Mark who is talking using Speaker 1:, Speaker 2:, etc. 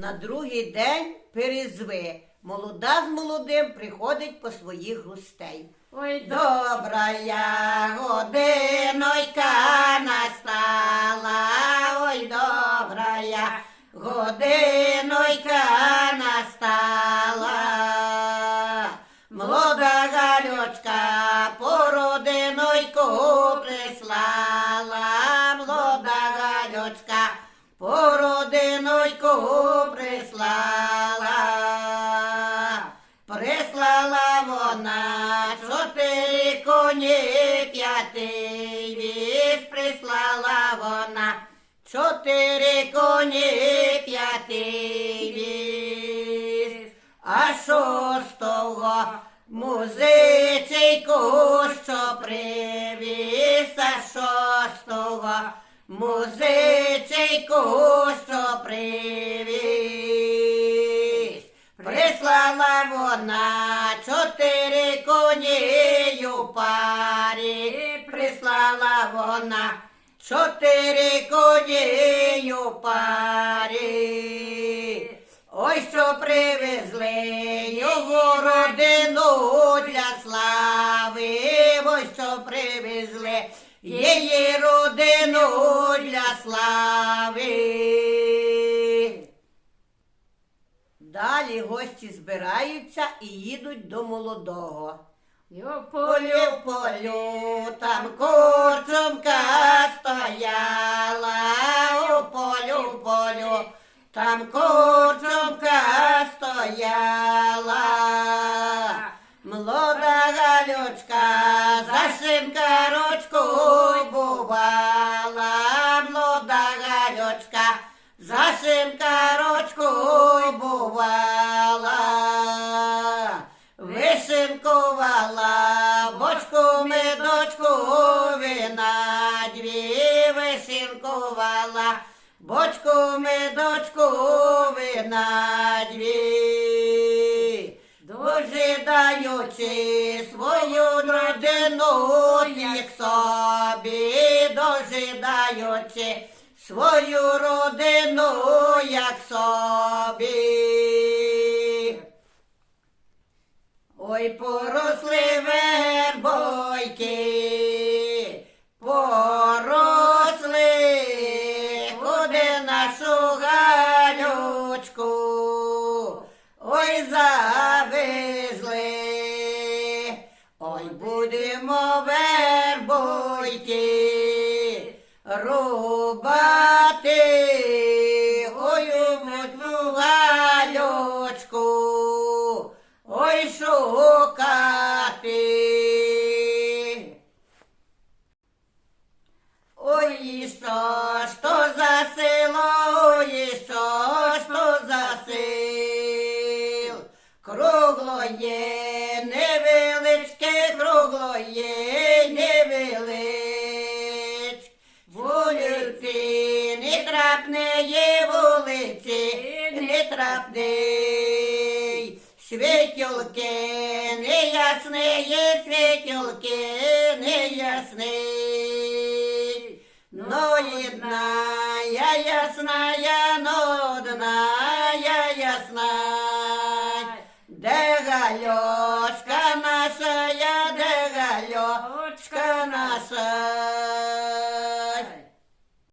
Speaker 1: На другий день перезви. Молода з молодим приходить по своїх гостей.
Speaker 2: Ой, добра
Speaker 1: Добрая годинойка настала, ой, добрая годинойка настала. Породинойку прислала. Прислала вона чотири коні п'ятий віз, прислала вона чотири коні п'ятий віз, а шостого музичейку, що привіз, а шостого музичейку, що у парі, прислала вона чотири коні у парі. Ой, що привезли його родину для слави, ой, що привезли її родину для слави. Далі гості збираються і їдуть до молодого.
Speaker 2: Йо
Speaker 1: Полю, полю, там курчумка стояла, у полю, полю, там курчумка стояла. Молода галючка, за шинкарочку бувала, молода галючка, за шинкарочку бочку медочку вина дві. Дожидаючи свою родину, як собі, дожидаючи свою родину, як собі. Ой, поросли вербойки, куди нашу галючку, ой, завезли, ой, будемо є, невелич. Вулиці, не трапне є вулиці, не трапний. Світілки, неясне є світілки, неясний. Но одна, я ясна, я あ。